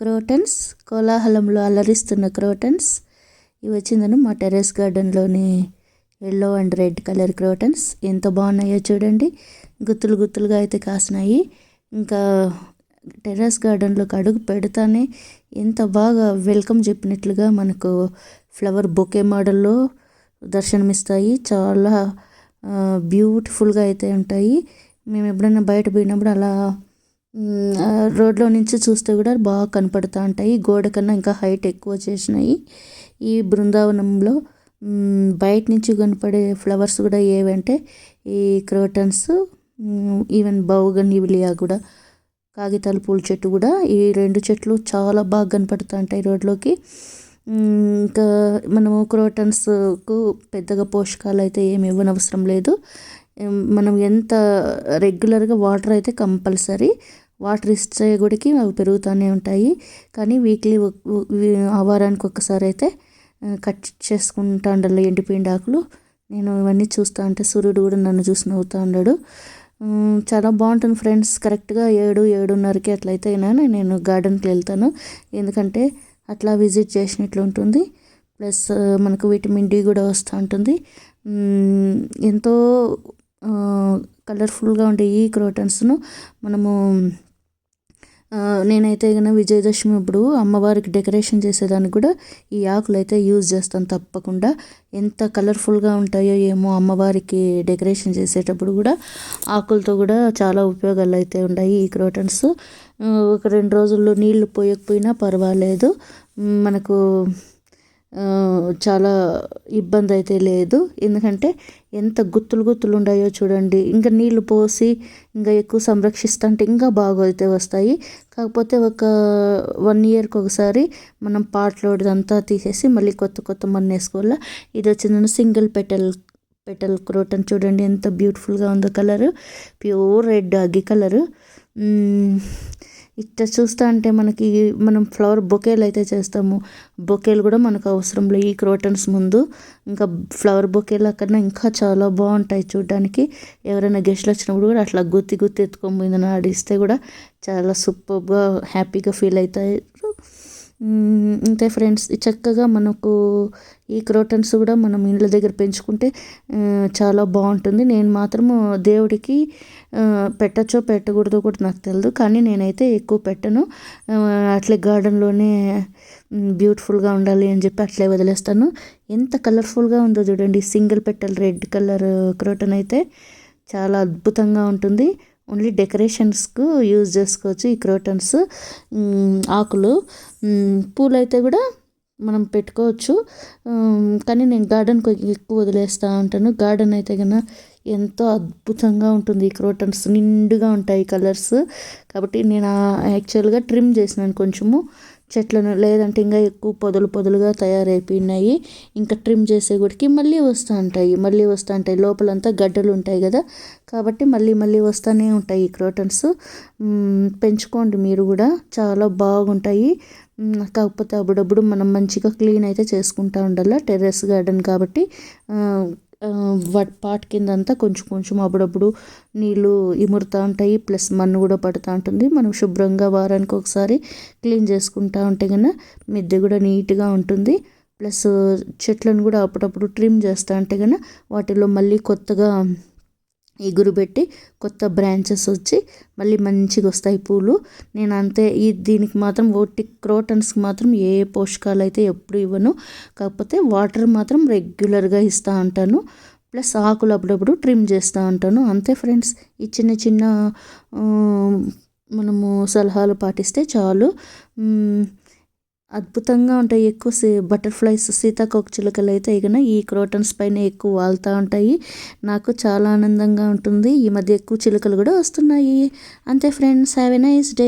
Crotons కోలాహలంలో అలరిస్తున్న crotons. ఇవి వచ్చిందని మా terrace గార్డెన్లోని yellow and red colour crotons. ఎంత బాగున్నాయో చూడండి. గుత్తులు గుత్తులుగా అయితే కాసినాయి. ఇంకా టెర్రస్ గార్డెన్లోకి అడుగు పెడతానే ఎంత బాగా వెల్కమ్ చెప్పినట్లుగా మనకు ఫ్లవర్ బొకే మోడల్లో దర్శనమిస్తాయి. చాలా బ్యూటిఫుల్గా అయితే ఉంటాయి. మేము ఎప్పుడైనా బయట పోయినప్పుడు అలా రోడ్లో నుంచి చూస్తే కూడా బాగా కనపడుతూ ఉంటాయి. గోడ కన్నా ఇంకా హైట్ ఎక్కువ చేసినాయి. ఈ బృందావనంలో బయట నుంచి కనపడే ఫ్లవర్స్ కూడా ఏవంటే ఈ క్రోటన్స్ ఈవెన్ బౌగన్విలియా కూడా కాగితాల పూల చెట్టు కూడా ఈ రెండు చెట్లు చాలా బాగా కనపడుతూ ఉంటాయి రోడ్లోకి. ఇంకా మనము క్రోటన్స్కు పెద్దగా పోషకాలు అయితే ఏమి ఇవ్వనవసరం లేదు. మనం ఎంత రెగ్యులర్గా వాటర్ అయితే కంపల్సరీ వాటర్ ఇస్తే గుడికి అవి పెరుగుతూనే ఉంటాయి. కానీ వీక్లీ ఆ వారానికి ఒకసారి అయితే కట్ చేసుకుంటా ఉండాలి ఎండిపోయిన ఆకులు. నేను ఇవన్నీ చూస్తూ ఉంటే సూర్యుడు కూడా నన్ను చూసి నవ్వుతూ ఉన్నాడు చాలా బాగుంటుంది ఫ్రెండ్స్. కరెక్ట్గా ఏడు ఏడున్నరకి అట్లయితే నేను గార్డెన్కి వెళ్తాను. ఎందుకంటే అట్లా విజిట్ చేసినట్లు ఉంటుంది. ప్లస్ మనకు విటమిన్ డి కూడా వస్తూ ఉంటుంది. ఎంతో కలర్ఫుల్గా ఉండే ఈ క్రోటన్స్ను మనము నేనైతే కనుక విజయదశమి అప్పుడు అమ్మవారికి డెకరేషన్ చేసేదానికి కూడా ఈ ఆకులు అయితే యూజ్ చేస్తాను తప్పకుండా. ఎంత కలర్ఫుల్గా ఉంటాయో ఏమో అమ్మవారికి డెకరేషన్ చేసేటప్పుడు కూడా ఆకులతో కూడా చాలా ఉపయోగాలు అయితే ఉన్నాయి ఈ క్రోటన్స్. ఒక రెండు రోజుల్లో నీళ్ళు పోయకపోయినా పర్వాలేదు. మనకు చాలా ఇబ్బంది అయితే లేదు. ఎందుకంటే ఎంత గుత్తులు గుత్తులు ఉన్నాయో చూడండి. ఇంకా నీళ్ళు పోసి ఇంకా ఎక్కువ సంరక్షిస్తుంటే ఇంకా బాగా అయితే వస్తాయి. కాకపోతే ఒక వన్ ఇయర్కి ఒకసారి మనం పాటలోడ్ అంతా తీసేసి మళ్ళీ కొత్త కొత్త మన్ను వేసుకోవాలా? ఇది వచ్చిందని సింగిల్ పెటల్ పెటల్ క్రోటన్ చూడండి. ఎంత బ్యూటిఫుల్గా ఉందో కలర్ ప్యూర్ రెడ్ అగ్గి కలరు ఇట్లా చూస్తా అంటే మనకి మనం ఫ్లవర్ బొకేలు అయితే చేస్తాము. బొకేలు కూడా మనకు అవసరం లేదు. ఈ క్రోటన్స్ ముందు ఇంకా ఫ్లవర్ బొకేల కన్నా ఇంకా చాలా బాగుంటాయి చూడడానికి. ఎవరైనా గెస్ట్లు వచ్చినప్పుడు కూడా అట్లా గుత్తి గుత్తి ఎత్తుకొని పోయిందని ఆడిస్తే కూడా చాలా సూపర్గా హ్యాపీగా ఫీల్ అవుతాయి. అంతే ఫ్రెండ్స్ చక్కగా మనకు ఈ క్రోటన్స్ కూడా మనం ఇండ్ల దగ్గర పెంచుకుంటే చాలా బాగుంటుంది. నేను మాత్రము దేవుడికి పెట్టచ్చో పెట్టకూడదో కూడా నాకు తెలియదు కానీ నేనైతే ఎక్కువ పెట్టను. అట్లే గార్డెన్లోనే బ్యూటిఫుల్గా ఉండాలి అని చెప్పి అట్లే వదిలేస్తాను. ఎంత కలర్ఫుల్గా ఉందో చూడండి single petal red colour croton అయితే చాలా అద్భుతంగా ఉంటుంది. ఓన్లీ డెకరేషన్స్కు యూజ్ చేసుకోవచ్చు ఈ క్రోటన్స్ ఆకులు. పూలు అయితే కూడా మనం పెట్టుకోవచ్చు. కానీ నేను గార్డెన్కి ఎక్కువ వదిలేస్తూ ఉంటాను. గార్డెన్ అయితే కన్నా ఎంతో అద్భుతంగా ఉంటుంది. ఈ క్రోటన్స్ నిండుగా ఉంటాయి కలర్స్. కాబట్టి నేను యాక్చువల్గా ట్రిమ్ చేసినాను కొంచెము. చెట్లను లేదంటే ఇంకా ఎక్కువ పొదలు పొదలుగా తయారైపోయినాయి. ఇంకా ట్రిమ్ చేసే గుడికి మళ్ళీ వస్తూ ఉంటాయి. మళ్ళీ వస్తూ ఉంటాయి. లోపలంతా గడ్డలు ఉంటాయి కదా. కాబట్టి మళ్ళీ మళ్ళీ వస్తూనే ఉంటాయి ఈ క్రోటన్స్. పెంచుకోండి మీరు కూడా. చాలా బాగుంటాయి. కాకపోతే అప్పుడప్పుడు మనం మంచిగా క్లీన్ అయితే చేసుకుంటూ ఉండాలి. టెర్రస్ గార్డెన్ కాబట్టి వాటి పాట్ కింద అంతా కొంచెం కొంచెం అప్పుడప్పుడు నీళ్ళు ఇమురుతూ ఉంటాయి ప్లస్ మన్ను కూడా పడుతూ ఉంటుంది. మనం శుభ్రంగా వారానికి ఒకసారి క్లీన్ చేసుకుంటూ ఉంటే కన్నా మిద్దె కూడా నీట్గా ఉంటుంది. ప్లస్ చెట్లను కూడా అప్పుడప్పుడు ట్రిమ్ చేస్తూ ఉంటే కన్నా వాటిలో మళ్ళీ కొత్తగా ఎగురు పెట్టి కొత్త బ్రాంచెస్ వచ్చి మళ్ళీ మంచిగా వస్తాయి పూలు. నేను అంతే ఈ దీనికి మాత్రం ఓటి క్రోటన్స్కి మాత్రం ఏ పోషకాలు అయితే ఎప్పుడు ఇవ్వను. కాకపోతే వాటర్ మాత్రం రెగ్యులర్గా ఇస్తూ ఉంటాను. ప్లస్ ఆకులు అప్పుడప్పుడు ట్రిమ్ చేస్తూ ఉంటాను. అంతే ఫ్రెండ్స్ ఈ చిన్న చిన్న మనము సలహాలు పాటిస్తే చాలు. అద్భుతంగా ఉంటాయి. ఎక్కువ సీ బటర్ఫ్లైస్ సీతాకోక చిలుకలు అయితే ఇక ఈ క్రోటన్స్ పైన ఎక్కువ వాళ్తూ ఉంటాయి. నాకు చాలా ఆనందంగా ఉంటుంది. ఈ మధ్య ఎక్కువ చిలుకలు కూడా వస్తున్నాయి. అంతే friends have a nice day.